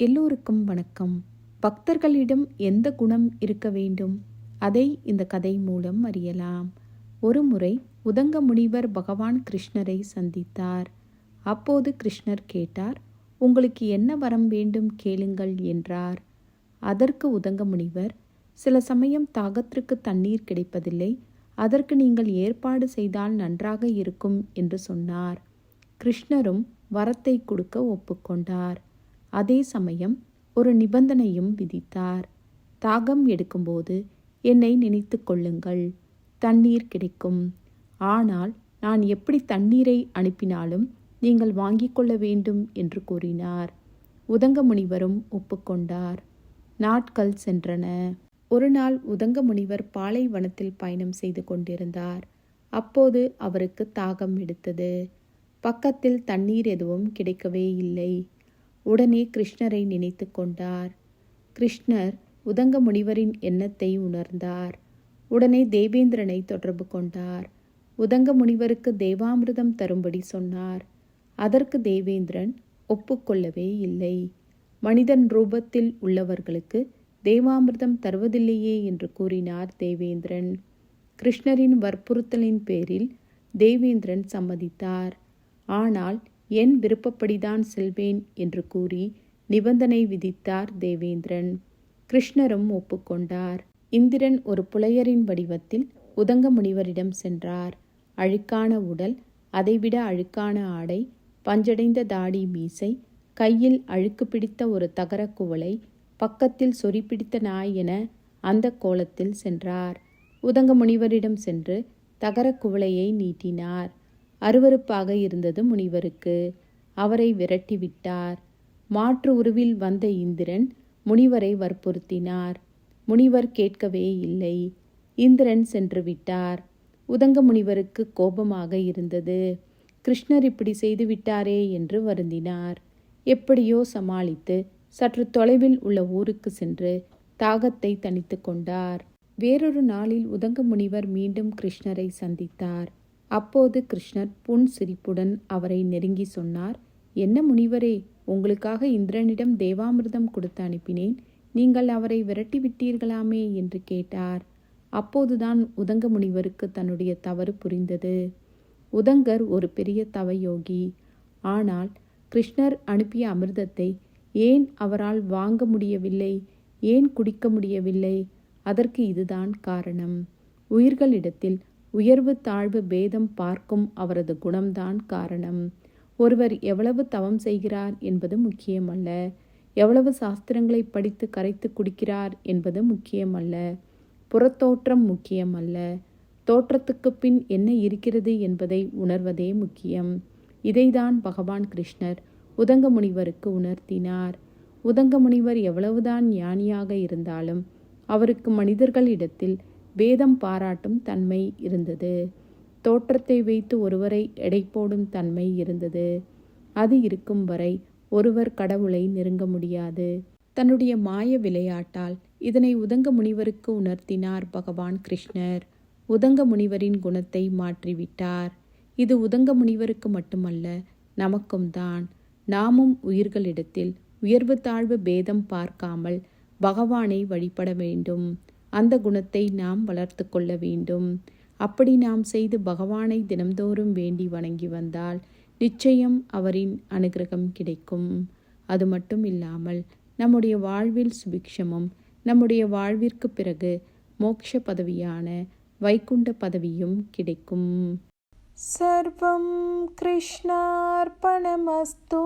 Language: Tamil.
எல்லோருக்கும் வணக்கம். பக்தர்களிடம் எந்த குணம் இருக்க வேண்டும்? அதை இந்த கதை மூலம் அறியலாம். ஒருமுறை உதங்க முனிவர் பகவான் கிருஷ்ணரை சந்தித்தார். அப்போது கிருஷ்ணர் கேட்டார் உங்களுக்கு என்ன வரம் வேண்டும் கேளுங்கள் என்றார். அதற்கு உதங்க முனிவர் சில சமயம் தாகத்திற்கு தண்ணீர் கிடைப்பதில்லை. அதற்கு நீங்கள் ஏற்பாடு செய்தால் நன்றாக இருக்கும் என்று சொன்னார். கிருஷ்ணரும் வரத்தை கொடுக்க ஒப்புக்கொண்டார். அதே சமயம் ஒரு நிபந்தனையும் விதித்தார். தாகம் எடுக்கும்போது என்னை நினைத்து கொள்ளுங்கள். தண்ணீர் கிடைக்கும். ஆனால் நான் எப்படி தண்ணீரை அனுப்பினாலும் நீங்கள் வாங்கிக் கொள்ள வேண்டும் என்று கூறினார். உதங்க முனிவரும் ஒப்புக்கொண்டார் நாட்கள் சென்றன. ஒரு நாள் உதங்க முனிவர் பாலைவனத்தில் பயணம் செய்து கொண்டிருந்தார். அப்போது அவருக்கு தாகம் எடுத்தது. பக்கத்தில் தண்ணீர் எதுவும் கிடைக்கவே இல்லை. உடனே கிருஷ்ணரை நினைத்து கொண்டார். கிருஷ்ணர் உதங்க முனிவரின் எண்ணத்தை உணர்ந்தார். உடனே தேவேந்திரனை தொடர்பு கொண்டார். உதங்க முனிவருக்கு தேவாமிர்தம் தரும்படி சொன்னார். அதற்கு தேவேந்திரன் ஒப்புக்கொள்ளவே இல்லை. மனிதன் ரூபத்தில் உள்ளவர்களுக்கு தேவாமிர்தம் தருவதில்லையே என்று கூறினார் தேவேந்திரன். கிருஷ்ணரின் வற்புறுத்தலின் பேரில் தேவேந்திரன் சம்மதித்தார். ஆனால் என் விருப்பப்படிதான் செல்வேன் என்று கூறி நிபந்தனை விதித்தார் தேவேந்திரன். கிருஷ்ணரும் ஒப்புக்கொண்டார். இந்திரன் ஒரு புலையரின் வடிவத்தில் உதங்க முனிவரிடம் சென்றார். அழுக்கான உடல் அதைவிட அழுக்கான ஆடை பஞ்சடைந்த தாடி மீசை கையில் அழுக்கு பிடித்த ஒரு தகரக் குவளை பக்கத்தில் சொறி பிடித்த நாய் என அந்த கோலத்தில் சென்றார். உதங்க முனிவரிடம் சென்று தகரக் குவளையை நீட்டினார். அருவருப்பாக இருந்தது முனிவருக்கு. அவரை விரட்டிவிட்டார். மாற்று உருவில் வந்த இந்திரன் முனிவரை வற்புறுத்தினார். முனிவர் கேட்கவே இல்லை. இந்திரன் சென்று விட்டார். உதங்க முனிவருக்கு கோபமாக இருந்தது. கிருஷ்ணர் இப்படி செய்து விட்டாரே என்று வருந்தினார். எப்படியோ சமாளித்து சற்று தொலைவில் உள்ள ஊருக்கு சென்று தாகத்தை தணித்து கொண்டார். வேறொரு நாளில் உதங்க முனிவர் மீண்டும் கிருஷ்ணரை சந்தித்தார். அப்போது கிருஷ்ணர் புன் சிரிப்புடன் அவரை நெருங்கி சொன்னார் என்ன முனிவரே உங்களுக்காக இந்திரனிடம் தேவாமிர்தம் கொடுத்து அனுப்பினேன். நீங்கள் அவரை விரட்டி விட்டீர்களாமே என்று கேட்டார். அப்போதுதான் உதங்க முனிவருக்கு தன்னுடைய தவறு புரிந்தது. உதங்கர் ஒரு பெரிய தவயோகி. ஆனால் கிருஷ்ணர் அனுப்பிய அமிர்தத்தை ஏன் அவரால் வாங்க முடியவில்லை? ஏன் குடிக்க முடியவில்லை? அதற்கு இதுதான் காரணம். உயிர்களிடத்தில் உயர்வு தாழ்வு பேதம் பார்க்கும் அவரது குணம்தான் காரணம். ஒருவர் எவ்வளவு தவம் செய்கிறார் என்பது முக்கியமல்ல. எவ்வளவு சாஸ்திரங்களை படித்து கரைத்து குடிக்கிறார் என்பது முக்கியமல்ல. புறத்தோற்றம் முக்கியமல்ல. தோற்றத்துக்கு பின் என்ன இருக்கிறது என்பதை உணர்வதே முக்கியம். இதைதான் பகவான் கிருஷ்ணர் உதங்க முனிவருக்கு உணர்த்தினார். உதங்க முனிவர் எவ்வளவுதான் ஞானியாக இருந்தாலும் அவருக்கு மனிதர்களிடத்தில் வேதம் பாராட்டும் தன்மை இருந்தது. தோற்றத்தை வைத்து ஒருவரை எடை போடும் தன்மை இருந்தது. அது இருக்கும் வரை ஒருவர் கடவுளை நெருங்க முடியாது. தன்னுடைய மாய விளையாட்டால் இதனை உதங்க முனிவருக்கு உணர்த்தினார் பகவான் கிருஷ்ணர். உதங்க முனிவரின் குணத்தை மாற்றிவிட்டார். இது உதங்க முனிவருக்கு மட்டுமல்ல நமக்கும் தான். நாமும் உயிர்களிடத்தில் உயர்வு தாழ்வு பேதம் பார்க்காமல் பகவானை வழிபட வேண்டும். அந்த குணத்தை நாம் வளர்த்து கொள்ள வேண்டும் அப்படி நாம் செய்து பகவானை தினம்தோறும் வேண்டி வணங்கி வந்தால் நிச்சயம் அவரின் அனுகிரகம் கிடைக்கும் அது மட்டும் இல்லாமல் நம்முடைய வாழ்வில் சுபிக்ஷமும் நம்முடைய வாழ்விற்கு பிறகு மோட்ச பதவியான வைகுண்ட பதவியும் கிடைக்கும் सर्वं कृष्णार्पणमस्तु